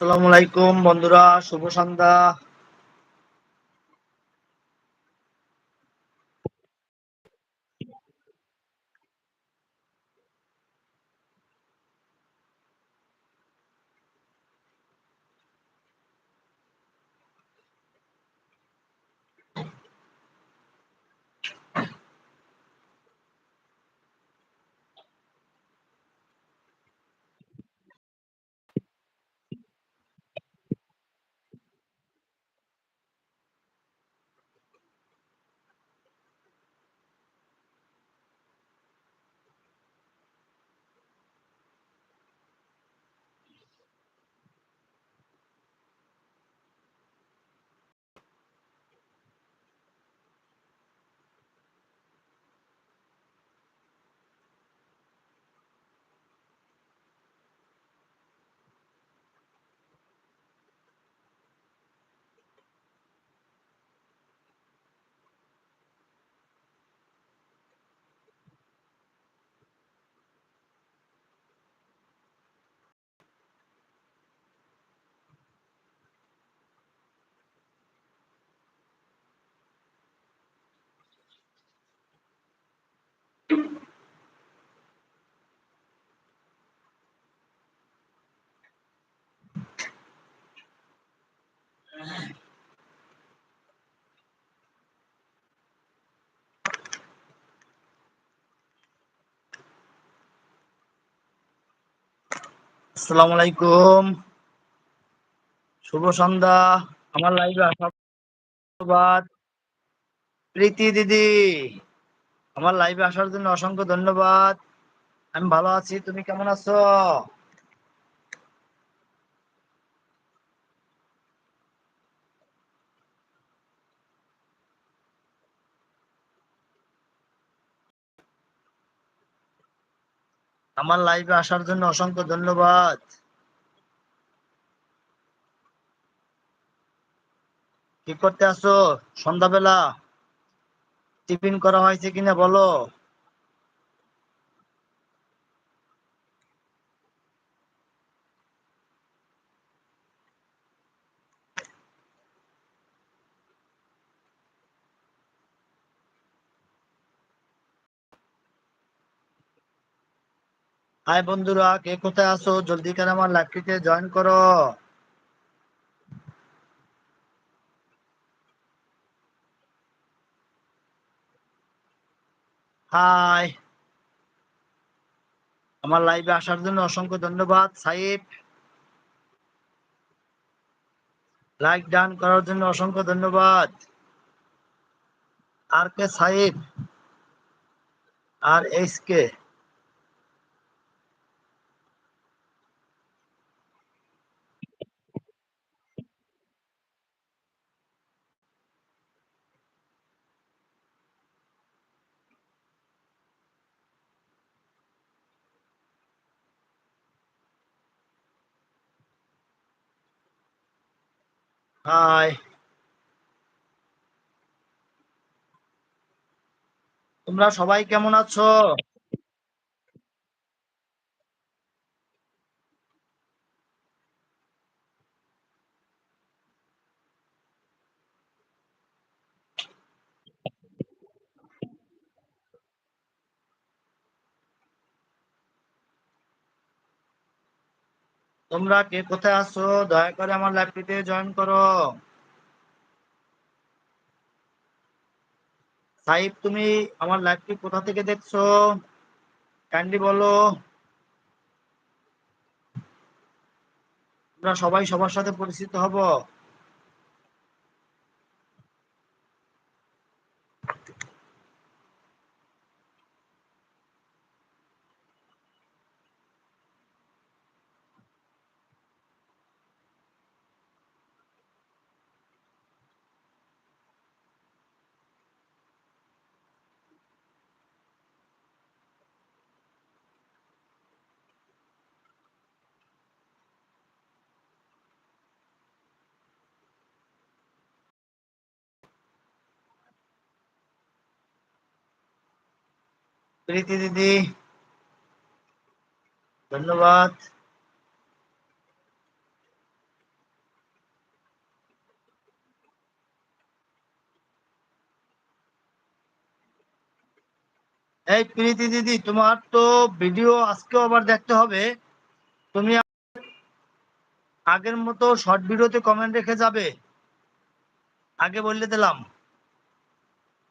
আসসালামু আলাইকুম বন্ধুরা শুভ সন্ধ্যা। আসসালামু আলাইকুম। শুভ সন্ধ্যা। আমার লাইভে ধন্যবাদ। প্রীতি দিদি, আমার লাইভে আসার জন্য অসংখ্য ধন্যবাদ। আমি ভালো আছি, তুমি কেমন আছো? আমার লাইভে আসার জন্য অসংখ্য ধন্যবাদ। কি করতে আসো সন্ধ্যাবেলা টিফিন করা হয়েছে কিনা বলো? হাই বন্ধুরা, কে কোথায় আছো? জলদি করে আমার লাইভটিতে জয়েন করো। হাই। আমার লাইভে আসার জন্য অসংখ্য ধন্যবাদ, সাইফ। লাইক ডান করার জন্য অসংখ্য ধন্যবাদ। আর কে সাইফ? আর এস কে? হাই তোমরা সবাই কেমন আছো? তোমরা কে কোথায় আছো? দয়া করে আমার লাইভটিতে জয়েন করো। সাইফ তুমি আমার লাইভটি কোথা থেকে দেখছ? ক্যান্ডি বলো। তোমরা সবাই সবার সাথে পরিচিত হব। প্রীতি দিদি, ধন্যবাদ। এই প্রীতি দিদি, তোমার তো ভিডিও আজকে আবার দেখতে হবে। তুমি আগের মতো শর্ট ভিডিওতে কমেন্ট রেখে যাবে। আগে বললে দিলাম।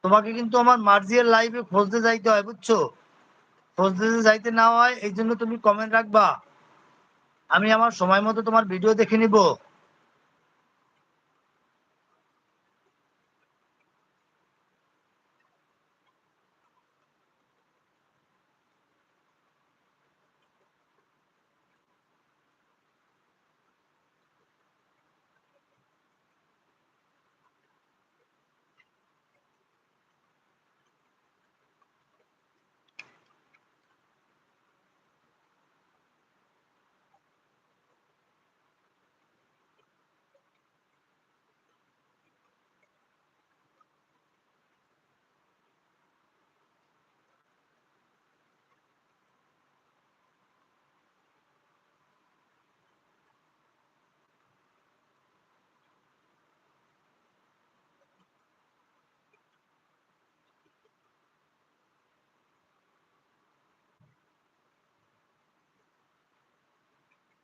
তোমাকে কিন্তু আমার মার্জিয়ার লাইভে খোঁজতে যাইতে হয়, বুঝছ? খোঁজতে যাইতে না হয় এই জন্য তুমি কমেন্ট রাখবা। আমি আমার সময় মতো তোমার ভিডিও দেখে নিব।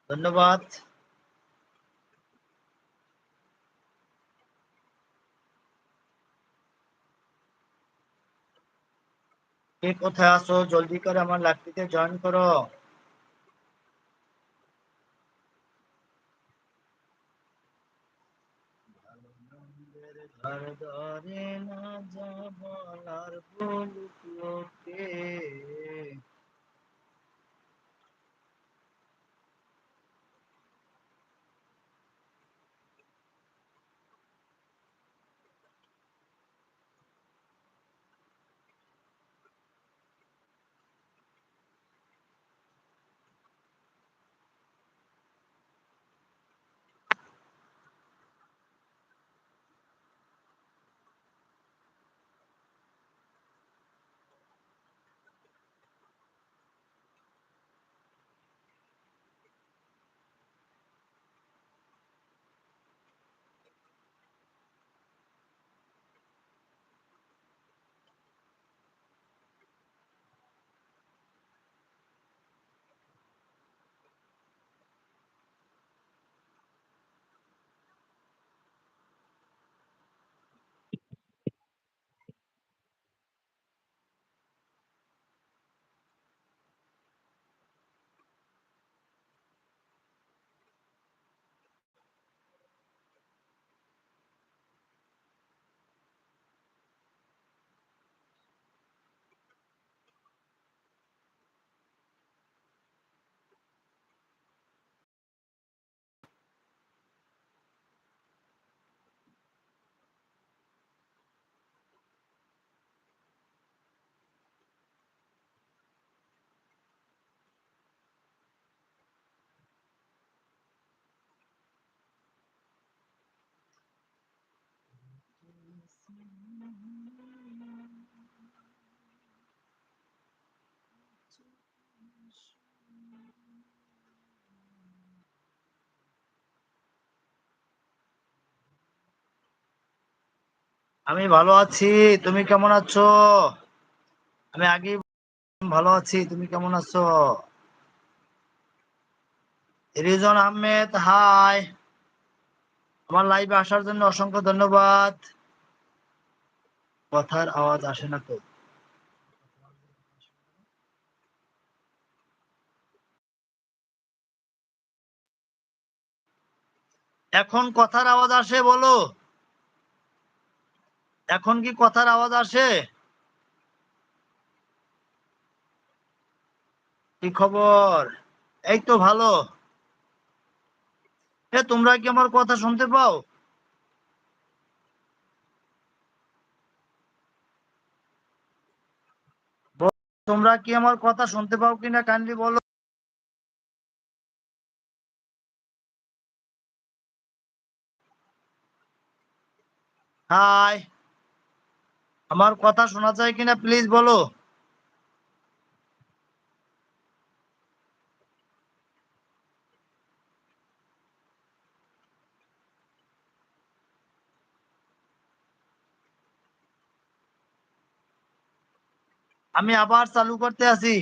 ধন্যবাদ কে কোথায় আসো জলদি করে আমার লাইভটিতে জয়েন করো ঘর ধরে না যাবার বলুক আমি ভালো আছি, তুমি কেমন আছো? আমি আগে ভালো আছি, তুমি কেমন আছো? রিজন আহমেদ হাই আমার লাইভে আসার জন্য অসংখ্য ধন্যবাদ। কথার আওয়াজ আসে না তো। এখন কথার আওয়াজ আসে, বলো। এখন কি কথার আওয়াজ আসে? কি খবর? এই তো ভালো। এ, তোমরা কি আমার কথা শুনতে পাও? তোমরা কি আমার কথা শুনতে পাও কিনা কাইন্ডলি বলো। হাই। আমার কথা শোনা যায় কিনা প্লিজ বলো। আমি আবার চালু করতে আছি।